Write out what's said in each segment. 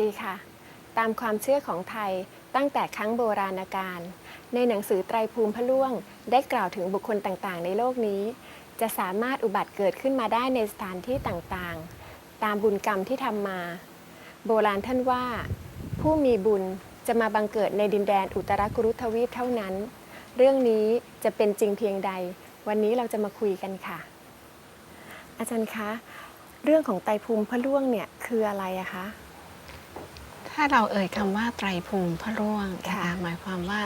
ดีค่ะ ตามความเชื่อของไทยตั้งแต่ครั้งโบราณกาลในหนังสือไตรภูมิพระล่วง ได้กล่าวถึงบุคคลต่างๆ ในโลกนี้ จะสามารถอุบัติเกิดขึ้นมาได้ในสถานที่ต่างๆ ตามบุญกรรมที่ทำมา โบราณท่านว่า ผู้มีบุญจะมาบังเกิดในดินแดนอุตรกุรุทวีปเท่านั้น เรื่องนี้จะเป็นจริงเพียงใด วันนี้เราจะมาคุยกันค่ะ อาจารย์คะ เรื่องของไตรภูมิพระล่วงเนี่ยคืออะไรอะคะ ถ้าเราเอ่ยคำว่าไตรภูมิพระร่วงนะค่ะคะหมายความว่า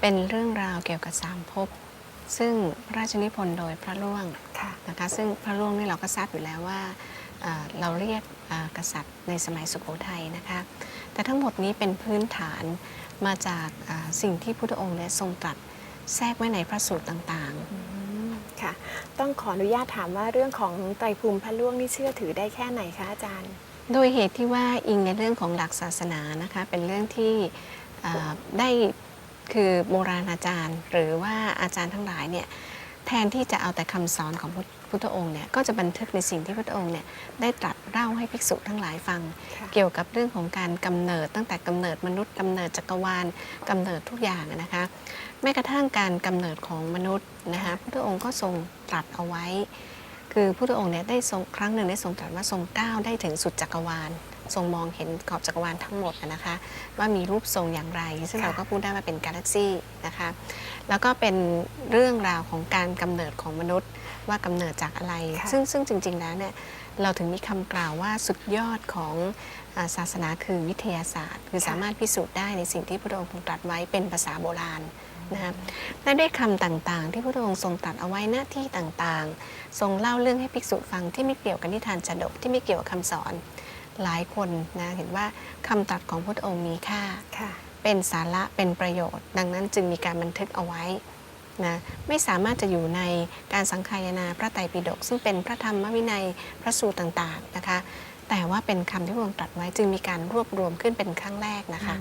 เป็นเรื่องราวเกี่ยวกับสามภพซึ่งพระราชนิพนธ์โดยพระร่วงค่ะนะคะซึ่งพระร่วงนี่เราก็ทราบอยู่แล้วว่าเอ่อเราเรียกเอ่อกษัตริย์ในสมัยสุโขทัยนะคะแต่ทั้งหมดนี้เป็นพื้นฐานมาจากอ่าสิ่งที่พุทธองค์เนี่ยทรงตรัสแทรกไว้ในพระสูตรต่างอืมค่ะต้องขออนุญาตถามว่าเรื่องของไตรภูมิพระล่วงนี่เชื่อถือได้แค่ไหนคะอาจารย์ๆ โดยเหตุที่ว่าอิงในเรื่องของหลักศาสนานะคะเป็นเรื่องที่อ่าได้คือโบราณอาจารย์ หรือว่าอาจารย์ทั้งหลายเนี่ยแทนที่จะเอาแต่คำสอนของพุทธพุทธองค์เนี่ยก็จะบันทึกในสิ่งที่พุทธองค์เนี่ยได้ตรัสเล่าให้ภิกษุทั้งหลายฟังค่ะเกี่ยวกับเรื่องของการกำเนิดตั้งแต่กำเนิดมนุษย์กำเนิดจักรวาลกำเนิดทุกอย่างอะนะคะแม้กระทั่งการกำเนิดของมนุษย์นะคะพุทธองค์ก็ทรงตรัสเอาไว้ คือพุทธองค์เนี่ยได้ทรงครั้งหนึ่งได้ทรงตรัสว่าทรงก้าวได้ถึงสุดจักรวาล ทรงมองเห็นขอบจักรวาลทั้งหมดอะนะคะ ว่ามีรูปทรงอย่างไร ซึ่งค่ะเราก็พูดได้ว่าเป็นกาแล็กซี่นะคะแล้วก็เป็นเรื่องราวของการกำเนิดของมนุษย์ว่ากำเนิดจากอะไรค่ะซึ่งซึ่งจริง ๆ แล้วเนี่ยเราถึงมีคำกล่าวว่าสุดยอดของอาศาสนาคือวิทยาศาสตร์ คือสามารถพิสูจน์ได้ในสิ่งที่พระองค์ทรงตรัสไว้เป็นภาษาโบราณ นะคะและด้วยคำต่างๆ ที่พระองค์ทรงตรัสเอาไว้หน้าที่ต่างๆ ทรงเล่าเรื่องให้ภิกษุฟังที่ไม่เกี่ยวกับนิทานจดกที่ไม่เกี่ยวกับคำสอน หลายคนนะเห็นว่าคำตรัสของพระองค์มีค่าค่ะเป็นสาระเป็นประโยชน์ ดังนั้นจึงมีการบันทึกเอาไว้นะไม่สามารถจะอยู่ในการสังคายนาพระไตรปิฎกซึ่งเป็นพระธรรมวินัยพระสูตรต่างๆนะคะแต่ว่าเป็นคำที่พระองค์ตรัสไว้จึงมีการรวบรวมขึ้นเป็นครั้งแรกนะคะ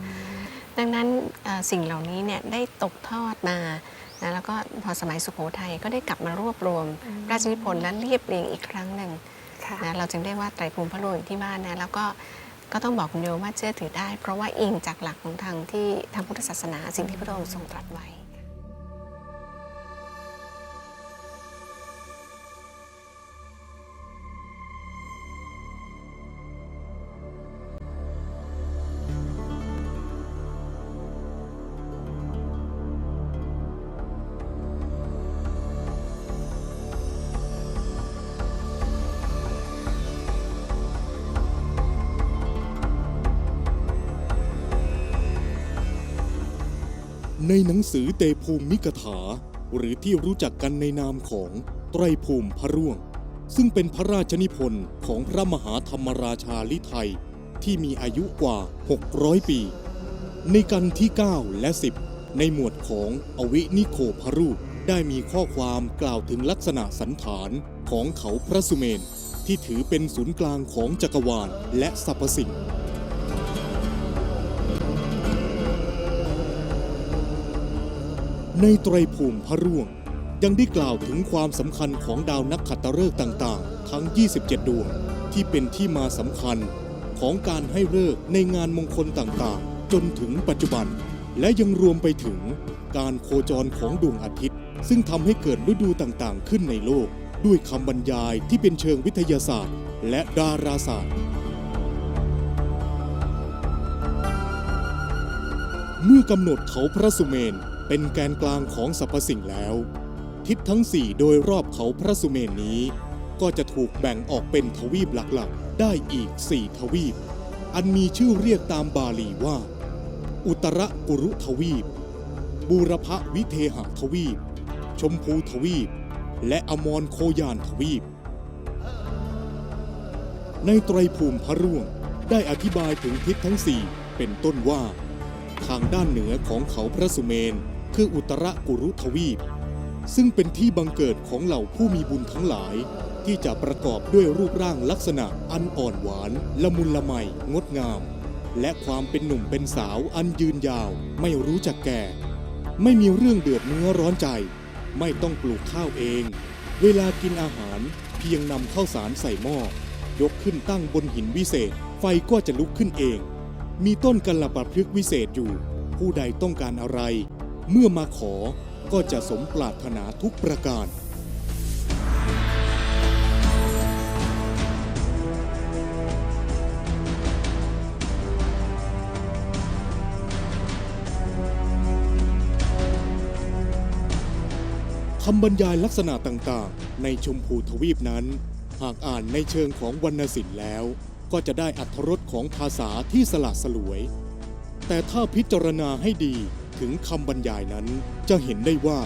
ดังนั้นเอ่อสิ่งเหล่านี้เนี่ยได้ตกทอดมานะแล้วก็พอสมัยสุโขทัยก็ได้กลับมารวบรวมอืมราชนิพนธ์และเรียบเรียงอีกครั้งหนึ่งค่ะนะเราจึงได้ว่าไตรภูมิพระโลอยู่ที่บ้านนะแล้วก็ก็ต้องบอกคุณโยมว่าเชื่อถือได้ เพราะว่าอิงจากหลักของทางที่ทางพุทธศาสนาสิ่งที่พระองค์ทรงตรัสไว้ ในหนังสือเตภูมิกถา หรือที่รู้จักกันในนามของไตรภูมิพระร่วง ซึ่งเป็นพระราชนิพนธ์ของพระมหาธรรมราชาลิไทยที่มีอายุกว่า 600 ปี ในกันที่ 9 และ 10 ในหมวดของอวินิโคพะรูปได้มีข้อความกล่าวถึงลักษณะสันฐานของเขาพระสุเมน ที่ถือเป็นศูนย์กลางของจักรวาลและสรรพสิ่ง ในไตรภูมิพระร่วง ยังได้กล่าวถึงความสำคัญของดาวนักขัตฤกษ์ต่างๆ ทั้ง 27 ดวง ที่เป็นที่มาสำคัญของการให้ฤกษ์ในงานมงคลต่างๆ จนถึงปัจจุบัน และยังรวมไปถึงการโคจรของดวงอาทิตย์ ซึ่งทำให้เกิดฤดูต่างๆ ขึ้นในโลก ด้วยคำบรรยายที่เป็นเชิงวิทยาศาสตร์ และดาราศาสตร์ เมื่อกำหนดเขาพระสุเมนเป็นแกนกลางของสรรพสิ่งแล้ว ทิศทั้งสี่โดยรอบเขาพระสุเมนนี้ ก็จะถูกแบ่งออกเป็นทวีปหลักๆ ได้อีกสี่ทวีป อันมีชื่อเรียกตามบาลีว่า อุตรกุรุทวีป บูรพวิเทหทวีป ชมพูทวีป และอมรโคยานทวีป ในไตรภูมิพระร่วงได้อธิบายถึงทิศทั้งสี่เป็นต้นว่า ทางด้านเหนือของเขาพระสุเมน คืออุตรกุรุทวีป ซึ่งเป็นที่บังเกิดของเหล่าผู้มีบุญทั้งหลาย ที่จะประกอบด้วยรูปร่างลักษณะอันอ่อนหวาน ละมุนละไมงดงาม และความเป็นหนุ่มเป็นสาวอันยืนยาว ไม่รู้จักแก่ ไม่มีเรื่องเดือดเนื้อร้อนใจ ไม่ต้องปลูกข้าวเอง เวลากินอาหารเพียงนำข้าวสารใส่หม้อยกขึ้นตั้งบนหินวิเศษ ไฟก็จะลุกขึ้นเอง มีต้นกัลปะพฤกษ์วิเศษอยู่ ผู้ใดต้องการอะไร เมื่อมาขอก็จะสมปรารถนาทุกประการคำบรรยายลักษณะต่างๆ ในชมพูทวีปนั้น หากอ่านในเชิงของวรรณศิลป์แล้ว ก็จะได้อัธรสของภาษาที่สละสลวย แต่ถ้าพิจารณาให้ดีถึงคำบรรยายนั้นจะเห็นได้ว่า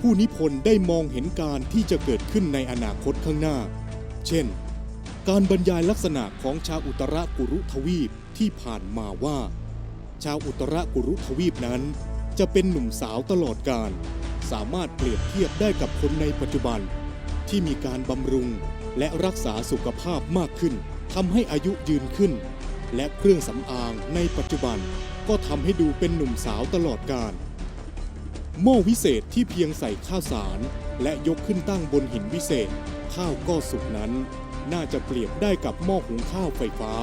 ผู้นิพนธ์ได้มองเห็นการที่จะเกิดขึ้นในอนาคตข้างหน้า เช่น การบรรยายลักษณะของชาวอุตรกุรุทวีปที่ผ่านมาว่า ชาวอุตรกุรุทวีปนั้น จะเป็นหนุ่มสาวตลอดการ สามารถเปรียบเทียบได้กับคนในปัจจุบัน ที่มีการบำรุงและรักษาสุขภาพมากขึ้น ทำให้อายุยืนขึ้น และเครื่องสำอางในปัจจุบันก็ทำให้ดูเป็นหนุ่มสาวตลอดการหม้อวิเศษที่เพียงใส่ข้าวสาร และยกขึ้นตั้งบนหินวิเศษ ข้าวก็สุกนั้น น่าจะเปรียบได้กับหม้อหุงข้าวไฟฟ้า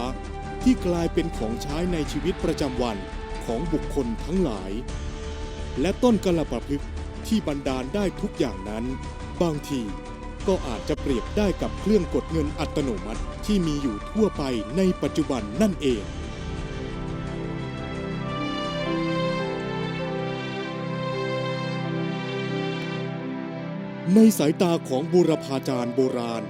ที่กลายเป็นของใช้ในชีวิตประจำวันของบุคคลทั้งหลาย และต้นกระประพฤกที่บันดาลได้ทุกอย่างนั้น บางที ก็อาจจะเปรียบได้กับเครื่องกดเงินอัตโนมัติที่มีอยู่ทั่วไปในปัจจุบันนั่นเองในสายตาของบูรพาจารย์โบราณ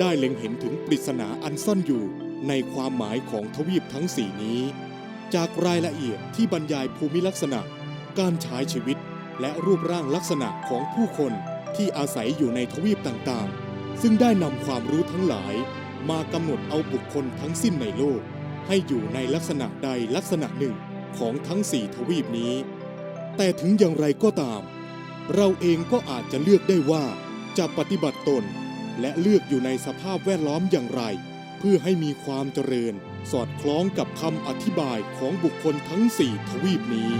ได้เล็งเห็นถึงปริศนาอันซ่อนอยู่ในความหมายของทวีปทั้งสี่นี้ จากรายละเอียดที่บรรยายภูมิลักษณะ การใช้ชีวิต และรูปร่างลักษณะของผู้คน ที่อาศัยอยู่ในทวีปต่างๆ ซึ่งได้นำความรู้ทั้งหลาย มากำหนดเอาบุคคลทั้งสิ้นในโลก ให้อยู่ในลักษณะใดลักษณะหนึ่งของทั้งสี่ทวีปนี้ แต่ถึงอย่างไรก็ตาม เราเองก็อาจจะเลือกได้ว่าจะปฏิบัติตน และเลือกอยู่ในสภาพแวดล้อมอย่างไร เพื่อให้มีความเจริญ สอดคล้องกับคำอธิบายของบุคคลทั้งสี่ทวีปนี้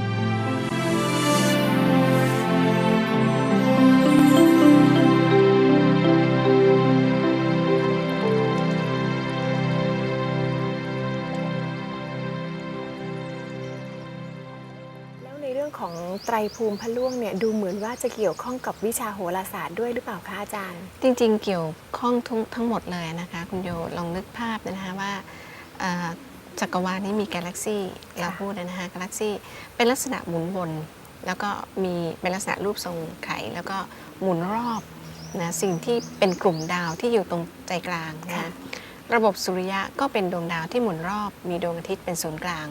ไตรภูมิพระล่วงเนี่ยดูเหมือนว่าจะเกี่ยวข้องกับวิชาโหราศาสตร์ด้วยหรือเปล่าคะอาจารย์ จริงๆ เกี่ยวข้องทั้งทั้งหมดเลยนะคะ คุณโยลองนึกภาพนะคะว่าเอ่อจักรวาลนี้มีกาแล็กซี่เราพูดนะคะกาแล็กซี่เป็นลักษณะหมุนวน แล้วก็มีเป็นลักษณะรูปทรงไข่แล้วก็หมุนรอบนะสิ่งที่เป็นกลุ่มดาวที่อยู่ตรงใจกลางนะค่ะระบบสุริยะก็เป็นดวงดาวที่หมุนรอบ มีดวงอาทิตย์เป็นศูนย์กลาง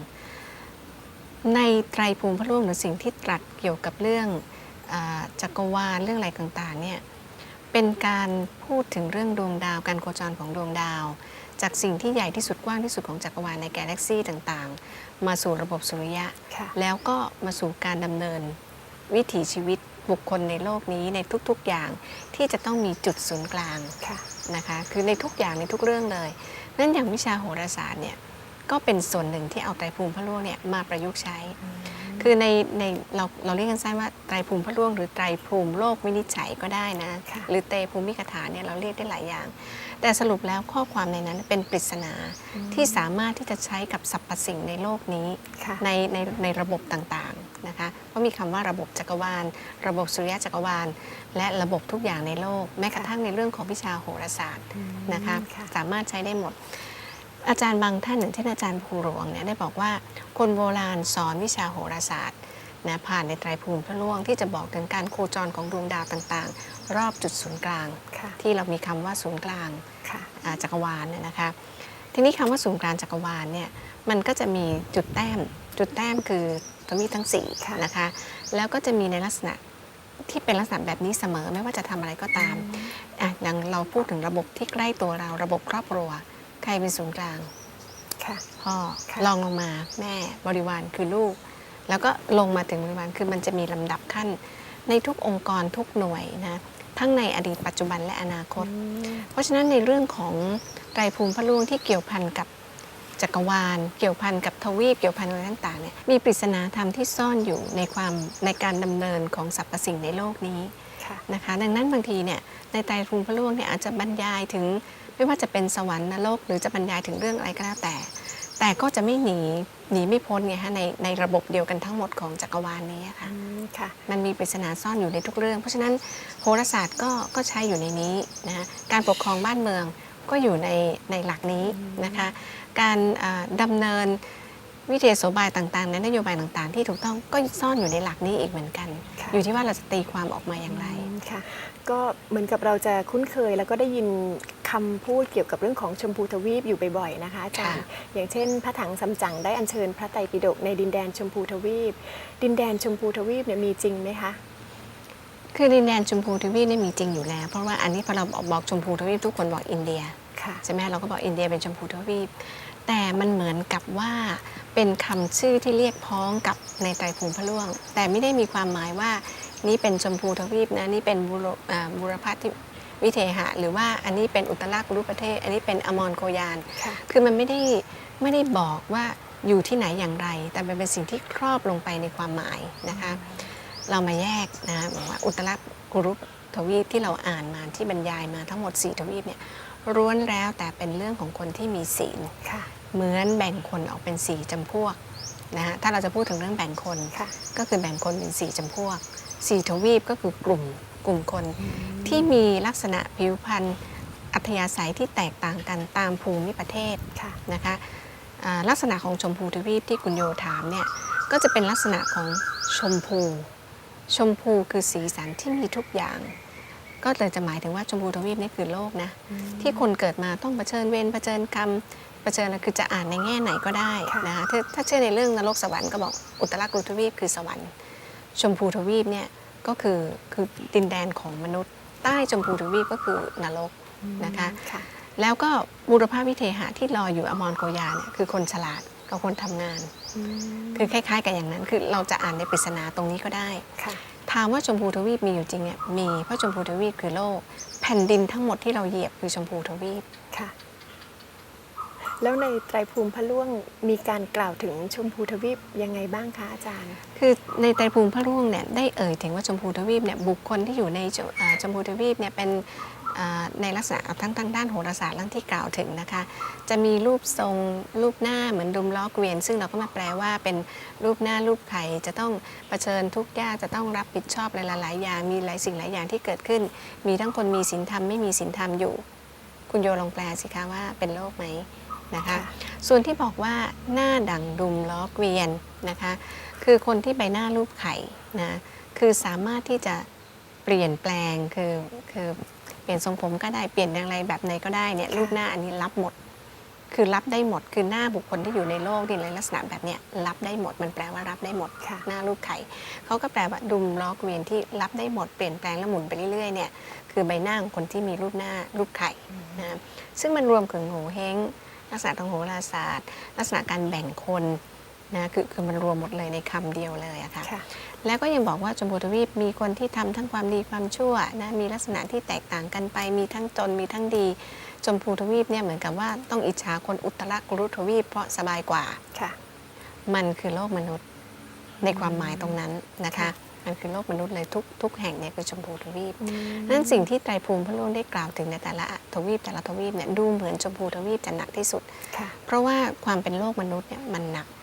ในไตรภูมิพระร่วงหรือสิ่งที่ตรัสเกี่ยวกับเรื่องอาจักรวาลเรื่องอะไรต่างๆเนี่ยเป็นการพูดถึงเรื่องดวงดาว การโคจรของดวงดาว จากสิ่งที่ใหญ่ที่สุดกว้างที่สุดของจักรวาลในกาแล็กซี่ต่างๆ มาสู่ระบบสุริยะค่ะแล้วก็มาสู่การดำเนินวิถีชีวิตบุคคลในโลกนี้ในทุกๆอย่างที่จะต้องมีจุดศูนย์กลางค่ะนะคะคือในทุกอย่างในทุกเรื่องเลยนั่นอย่างวิชาโหราศาสตร์เนี่ย ก็เป็นส่วนหนึ่งที่เอาไตรภูมิพระล่วงเนี่ยมาประยุกต์ใช้ คือในในเราเราเรียกกันสั้นว่าไตรภูมิพระล่วง หรือไตรภูมิโลกวินิจฉัยก็ได้นะค่ะหรือเตภูมิคาถาเนี่ยเราเรียกได้หลายอย่าง แต่สรุปแล้วข้อความในนั้นเป็นปริศนาที่สามารถที่จะใช้กับสรรพสิ่งในโลกนี้ค่ะในในในระบบต่างๆนะคะเพราะมีคำว่าระบบจักรวาล ระบบสุริยะจักรวาล และระบบทุกอย่างในโลก แม้กระทั่งในเรื่องของวิชาโหราศาสตร์นะคะค่ะสามารถใช้ได้หมด อาจารย์บางท่านอย่างเช่นอาจารย์ภูหลวงเนี่ยได้บอกว่าคนโบราณสอนวิชาโหราศาสตร์นะผ่านในไตรภูมิพระล่วงที่จะบอกถึงการโคจรของดวงดาวต่างๆ รอบจุดศูนย์กลางค่ะที่เรามีคำว่าศูนย์กลางค่ะอ่าจักรวาลเนี่ยนะคะทีนี้คำว่าศูนย์กลางจักรวาลเนี่ยมันก็จะมีจุดแต้ม จุดแต้มคือทวีปทั้งสี่ค่ะนะคะแล้วก็จะมีในลักษณะที่เป็นลักษณะแบบนี้เสมอไม่ว่าจะทำอะไรก็ตามอะอย่างเราพูดถึงระบบที่ใกล้ตัวเราระบบครอบครัว ใครเป็นศูนย์กลาง ค่ะ พ่อค่ะ ลองลงมาแม่บริวารคือลูก แล้วก็ลงมาถึงบริวารคือมันจะมีลำดับขั้น ในทุกองค์กรทุกหน่วยนะทั้งในอดีตปัจจุบันและอนาคต เพราะฉะนั้นในเรื่องของไตรภูมิพระล่วงที่เกี่ยวพันกับจักรวาล เกี่ยวพันกับทวีปเกี่ยวพันอะไรต่างๆเนี่ยมีปริศนาธรรมที่ซ่อนอยู่ในความในการดำเนินของสรรพสิ่งในโลกนี้ ค่ะ นะคะดังนั้นบางทีเนี่ยในไตรภูมิพระล่วงเนี่ยอาจจะบรรยายถึง ไม่ว่าจะเป็นสวรรค์นรกหรือจะบรรยายถึงเรื่องอะไรก็แล้วแต่ แต่ก็จะไม่หนีหนีไม่พ้นไงฮะในในระบบเดียวกันทั้งหมดของจักรวาลนี้ค่ะอืมค่ะ มันมีปริศนาซ่อนอยู่ในทุกเรื่อง เพราะฉะนั้นโหราศาสตร์ก็ก็ใช้อยู่ในนี้นะการปกครองบ้านเมืองก็อยู่ในในหลักนี้นะคะ การอ่าดำเนินวิทยาโสบายต่างๆในนโยบายต่างๆ ที่ถูกต้องก็ซ่อนอยู่ในหลักนี้อีกเหมือนกัน ค่ะ อยู่ที่ว่าเราจะตีความออกมาอย่างไร อืมค่ะ ก็เหมือนกับเราจะคุ้นเคยแล้วก็ได้ยิน คำพูดเกี่ยวกับเรื่องของชมพูทวีปอยู่บ่อยๆนะคะอาจารย์อย่างเช่น พระถังซัมจั๋งได้อัญเชิญพระไตรปิฎกในดินแดนชมพูทวีป ดินแดนชมพูทวีปเนี่ยมีจริงไหมคะคือดินแดนชมพูทวีปนี่มีจริงอยู่แล้ว เพราะว่าอันนี้พอเราบอกชมพูทวีปทุกคนบอกอินเดียค่ะใช่ไหมเราก็บอกอินเดียเป็นชมพูทวีป แต่มันเหมือนกับว่าเป็นคำชื่อที่เรียกพ้องกับในไตรภูมิพระล่วง แต่ไม่ได้มีความหมายว่านี่เป็นชมพูทวีปนะนี่เป็นบุรอ่าบุรพาที่ วิเทหะ หรือว่าอันนี้เป็นอุตรากุรุประเทศ อันนี้เป็นอมรโกยานค่ะคือมันไม่ได้ไม่ได้บอกว่าอยู่ที่ไหนอย่างไร แต่มันเป็นสิ่งที่ครอบลงไปในความหมายนะคะ เรามาแยกนะบอกว่าอุตรากุรุทวีปที่เราอ่านมาที่บรรยายมาทั้งหมด 4 ทวีปเนี่ยล้วนแล้วแต่เป็นเรื่องของคนที่มีศีลค่ะเหมือนแบ่งคนออกเป็น4จำพวกนะฮะถ้าเราจะพูดถึงเรื่องแบ่งคนค่ะก็คือแบ่งคนเป็น4จำพวก4ทวีปก็คือกลุ่ม กลุ่มคน ที่มีลักษณะผิวพรรณอัธยาศัยที่แตกต่างกันตามภูมิประเทศค่ะนะคะอ่าลักษณะของชมพูทวีปที่คุณโยถามเนี่ยก็จะเป็นลักษณะของชมพู ชมพูคือสีสันที่มีทุกอย่าง ก็เลยจะหมายถึงว่าชมพูทวีปนี่คือโลกนะที่คนเกิดมาต้องเผชิญเวรเผชิญกรรมเผชิญอะไรคือจะอ่านในแง่ไหนก็ได้ค่ะนะคะถ้าถ้าเชื่อในเรื่องนรกสวรรค์ก็บอกอุตรกุรุทวีปคือสวรรค์ ชมพูทวีปเนี่ย ก็คือคือดินแดนของมนุษย์ ใต้ชมพูทวีปก็คือนรกนะคะค่ะแล้วก็บุรพาวิเทหะที่รออยู่อมรโกยาเนี่ยคือคนฉลาดกับคนทำงานอืมคือคล้าย ๆ กันอย่างนั้น คือเราจะอ่านในปริศนาตรงนี้ก็ได้ค่ะถามว่าชมพูทวีปมีอยู่จริงเนี่ยมีเพราะชมพูทวีปคือโลก แผ่นดินทั้งหมดที่เราเหยียบคือชมพูทวีปค่ะ แล้วในไตรภูมิพระล่วงมีการกล่าวถึงชมพูทวีปยังไงบ้างคะอาจารย์ คือในไตรภูมิพระร่วงเนี่ยได้เอ่ยถึงว่าชมพูทวีปเนี่ยบุคคลที่อยู่ในชมอ่าชมพูทวีปเนี่ยเป็นในลักษณะทั้งทางด้านโหราศาสตร์เรื่องที่กล่าวถึงนะคะ จะมีรูปทรงรูปหน้าเหมือนดุมล้อเกวียน ซึ่งเราก็มาแปลว่าเป็นรูปหน้ารูปไข่จะต้องเผชิญทุกข์ยากจะต้องรับผิดชอบหลายๆอย่างมีหลายสิ่งหลายอย่างที่เกิดขึ้น มีทั้งคนมีศีลธรรมไม่มีศีลธรรมอยู่ คุณโยลองแปลสิคะว่าเป็นโลกไหม นะคะค่ะส่วนที่บอกว่าหน้าดั่งดุมล้อเกวียนนะคะ คือคนที่ใบหน้ารูปไข่นะคือสามารถที่จะเปลี่ยนแปลงคือคือเปลี่ยนทรงผมก็ได้เปลี่ยนอะไรแบบไหนก็ได้เนี่ยรูปหน้าอันนี้รับหมด คือรับได้หมด คือหน้าบุคคลที่อยู่ในโลกที่ในลักษณะแบบเนี้ยรับได้หมดมันแปลว่ารับได้หมดค่ะหน้ารูปไข่เขาก็แปลว่าดุมล้อเกวียนที่รับได้หมดเปลี่ยนแปลงและหมุนไปเรื่อยๆเนี่ยคือใบหน้าของคนที่มีรูปหน้ารูปไข่นะซึ่งมันรวมถึงโหเฮง ลักษณะทางโหราศาสตร์ ลักษณะการแบ่งคนนะคือคือมันรวมหมดเลยในคำเดียวเลยอะค่ะค่ะแล้วก็ยังบอกว่าชมพูทวีปมีคนที่ทำทั้งความดีความชั่วนะมีลักษณะที่แตกต่างกันไป มีทั้งจนมีทั้งดีชมพูทวีปเนี่ยเหมือนกับว่าต้องอิจฉาคนอุตรกุรุทวีปเพราะสบายกว่าค่ะมันคือโลกมนุษย์ในความหมายตรงนั้นนะคะค่ะ มันคือโลกมนุษย์เลยทุกทุกแห่งเนี่ยคือชมพูทวีปอืมนั่นสิ่งที่ไตรภูมิพระล่วงได้กล่าวถึงในแต่ละทวีปแต่ละทวีปเนี่ยดูเหมือนชมพูทวีปจะหนักที่สุดค่ะเพราะว่าความเป็นโลกมนุษย์เนี่ยมันหนักค่ะ